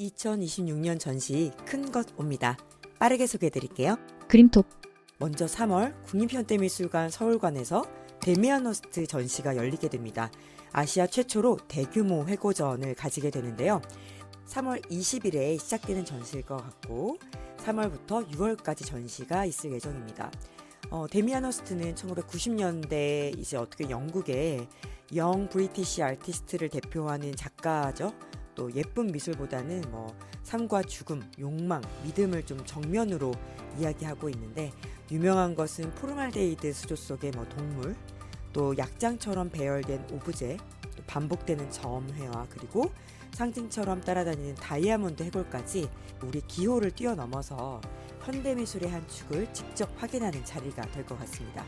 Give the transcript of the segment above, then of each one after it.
2026년 전시 큰 것 옵니다. 빠르게 소개해 드릴게요. 그림톡 먼저 3월 국립현대미술관 서울관에서 데미아너스트 전시가 열리게 됩니다. 아시아 최초로 대규모 회고전을 가지게 되는데요. 3월 20일에 시작되는 전시일 것 같고 3월부터 6월까지 전시가 있을 예정입니다. 어, 데미아너스트는 1990년대 이제 어떻게 영국의 영 브리티시 아티스트를 대표하는 작가죠. 또 예쁜 미술보다는 뭐 삶과 죽음, 욕망, 믿음을 좀 정면으로 이야기하고 있는데 유명한 것은 포르말데이드 수조 속의 뭐 동물, 또 약장처럼 배열된 오브제, 또 반복되는 점회화 그리고 상징처럼 따라다니는 다이아몬드 해골까지 우리 기호를 뛰어넘어서 현대미술의 한 축을 직접 확인하는 자리가 될 것 같습니다.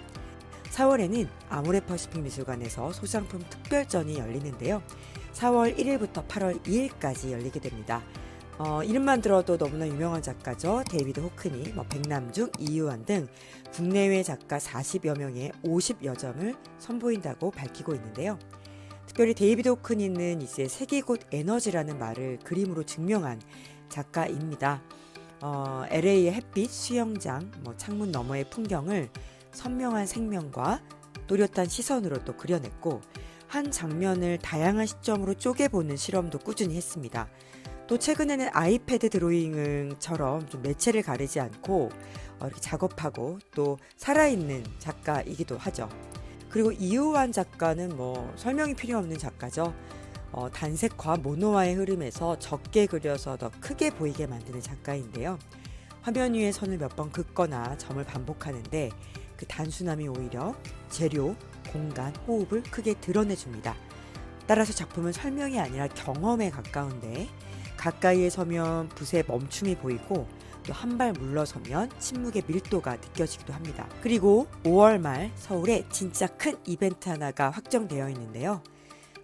4월에는 아모레퍼시픽 미술관에서 소장품 특별전이 열리는데요. 4월 1일부터 8월 2일까지 열리게 됩니다. 어, 이름만 들어도 너무나 유명한 작가죠. 데이비드 호크니, 뭐 백남중, 이유환 등 국내외 작가 40여 명의 50여 점을 선보인다고 밝히고 있는데요. 특별히 데이비드 호크니는 이제 세계 곳 에너지라는 말을 그림으로 증명한 작가입니다. 어, LA의 햇빛, 수영장, 뭐 창문 너머의 풍경을 선명한 생명과 또렷한 시선으로 또 그려냈고 한 장면을 다양한 시점으로 쪼개보는 실험도 꾸준히 했습니다. 또 최근에는 아이패드 드로잉처럼 좀 매체를 가리지 않고 어, 이렇게 작업하고 또 살아있는 작가이기도 하죠. 그리고 이우환 작가는 뭐 설명이 필요 없는 작가죠. 어, 단색과 모노화의 흐름에서 적게 그려서 더 크게 보이게 만드는 작가인데요. 화면 위에 선을 몇 번 긋거나 점을 반복하는데 그 단순함이 오히려 재료, 공간, 호흡을 크게 드러내줍니다. 따라서 작품은 설명이 아니라 경험에 가까운데 가까이에 서면 붓의 멈춤이 보이고 또 한 발 물러서면 침묵의 밀도가 느껴지기도 합니다. 그리고 5월 말 서울에 진짜 큰 이벤트 하나가 확정되어 있는데요.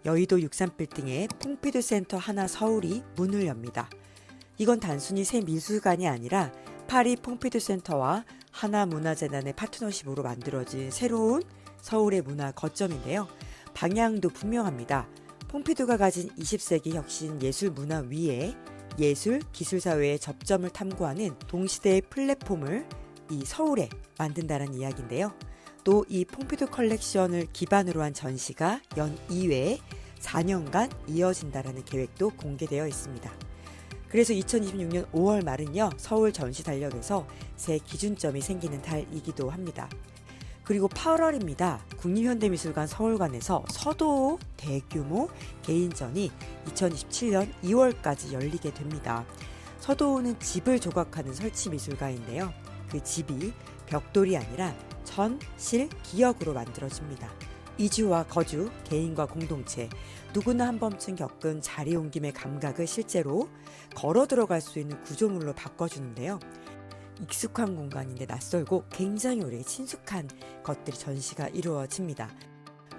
여의도 63빌딩에 퐁피드 센터 하나 서울이 문을 엽니다. 이건 단순히 새 미술관이 아니라 파리 퐁피드 센터와 하나문화재단의 파트너십으로 만들어진 새로운 서울의 문화 거점인데요. 방향도 분명합니다. 퐁피두가 가진 20세기 혁신 예술 문화 위에 예술 기술 사회의 접점을 탐구하는 동시대의 플랫폼을 이 서울에 만든다는 이야기인데요. 또이 퐁피두 컬렉션을 기반으로 한 전시가 연 2회 4년간 이어진다라는 계획도 공개되어 있습니다. 그래서 2026년 5월 말은요, 서울 전시 달력에서 새 기준점이 생기는 달이기도 합니다. 그리고 8월입니다. 국립현대미술관 서울관에서 서도 대규모 개인전이 2027년 2월까지 열리게 됩니다. 서도는 집을 조각하는 설치 미술가인데요. 그 집이 벽돌이 아니라 전, 실, 기역으로 만들어집니다. 이주와 거주, 개인과 공동체, 누구나 한 번쯤 겪은 자리 옮김의 감각을 실제로 걸어 들어갈 수 있는 구조물로 바꿔주는데요. 익숙한 공간인데 낯설고 굉장히 오래 친숙한 것들이 전시가 이루어집니다.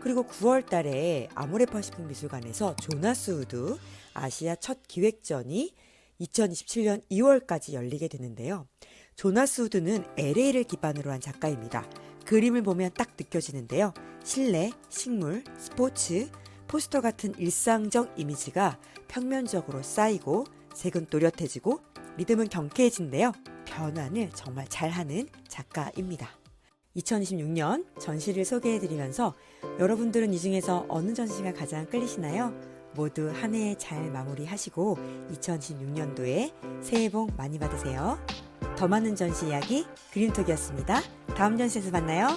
그리고 9월 달에 아모레퍼시픽 미술관에서 조나스 우드 아시아 첫 기획전이 2027년 2월까지 열리게 되는데요. 조나스 우드는 LA를 기반으로 한 작가입니다. 그림을 보면 딱 느껴지는데요. 실내, 식물, 스포츠, 포스터 같은 일상적 이미지가 평면적으로 쌓이고 색은 또렷해지고 리듬은 경쾌해진데요. 변환을 정말 잘하는 작가입니다. 2026년 전시를 소개해드리면서 여러분들은 이 중에서 어느 전시가 가장 끌리시나요? 모두 한 해 잘 마무리하시고 2026년도에 새해 복 많이 받으세요. 더 많은 전시 이야기 그림톡이었습니다. 다음 전시에서 만나요.